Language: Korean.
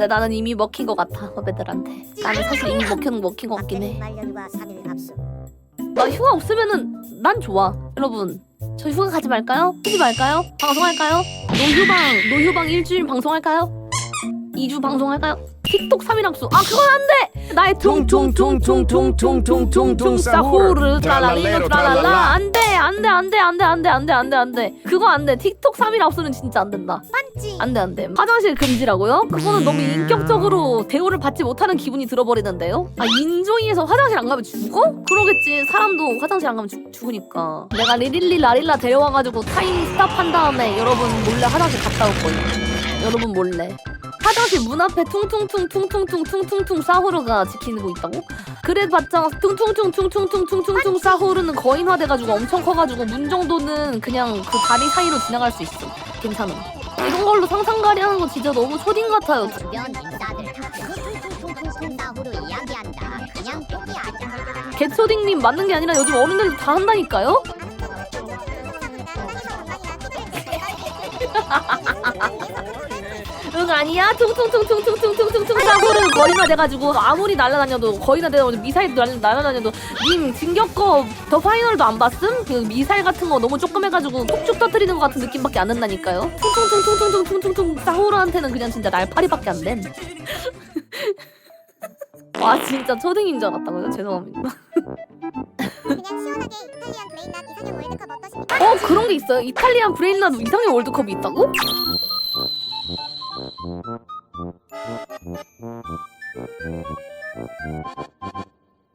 근데 나는 이미 먹힌 것 같아 후배들한테. 나는 사실 이미 먹힌 먹힌 것 같긴 해. 말년과 3일 합수. 나 휴가 없으면은 난 좋아. 여러분, 저 휴가 가지 말까요? 하지 말까요? 방송할까요? 노휴방, 노휴방 일주일 방송할까요? 2주 방송할까요? 틱톡 3일 합수. 아, 그건 안 돼! 나의 퉁퉁퉁퉁퉁퉁퉁퉁퉁퉁 사후르 트랄랄리노 트랄랄라 안 돼! 안 돼! 안 돼! 안 돼! 안 돼! 안 돼! 안 돼! 안 돼! 그거 안 돼. 틱톡 3일 합수는 진짜 안 된다. 반지. 안 돼, 안 돼. 화장실 금지라고요? 그거는 너무 인격적으로 대우를 받지 못하는 기분이 들어버리는데요? 아, 인조이에서 화장실 안 가면 죽어? 그러겠지. 사람도 화장실 안 가면 죽, 죽으니까. 내가 리릴리 라릴라 데려와가지고 타임 스탑 한 다음에 여러분 몰래 화장실 갔다 올 거예요. 여러분 몰래. 화장실 문 앞에 퉁퉁퉁퉁퉁퉁퉁퉁퉁 사후르가 지키고 있다고? 그래봤자 퉁퉁퉁퉁퉁퉁퉁퉁퉁 사후르는 거인화 돼가지고 엄청 커가지고 문 정도는 그냥 그 다리 사이로 지나갈 수 있어. 괜찮아. 이런 걸로 상상가리 하는 거 진짜 너무 초딩 같아요. 주변 인사들 다 퉁퉁퉁퉁퉁 사후로 이야기한다. 그냥 포기하자. 개초딩님 맞는 게 아니라 요즘 어른들도 다 한다니까요? 아니야 퉁퉁퉁퉁퉁퉁퉁퉁퉁 사고를 거리나 돼가지고 아무리 날아다녀도 거리나 돼가지고 미사일 날- 날아다녀도 님 진격거 더 파이널도 안 봤음? 그 미사일 같은 거 너무 조금 해가지고 톡쭉 터뜨리는 것 같은 느낌밖에 안 난다니까요 퉁퉁퉁퉁퉁퉁퉁퉁퉁 사고르한테는 그냥 진짜 날파리밖에 안된 와 진짜 초딩인 줄 알았다고요? 죄송합니다 그냥 시원하게 이탈리안 브레인낫 이상형 월드컵 어떠십니까? 어 그런 게 있어요? 이탈리안 브레인나도 이상의 월드컵이 있다고? Mm-hmm.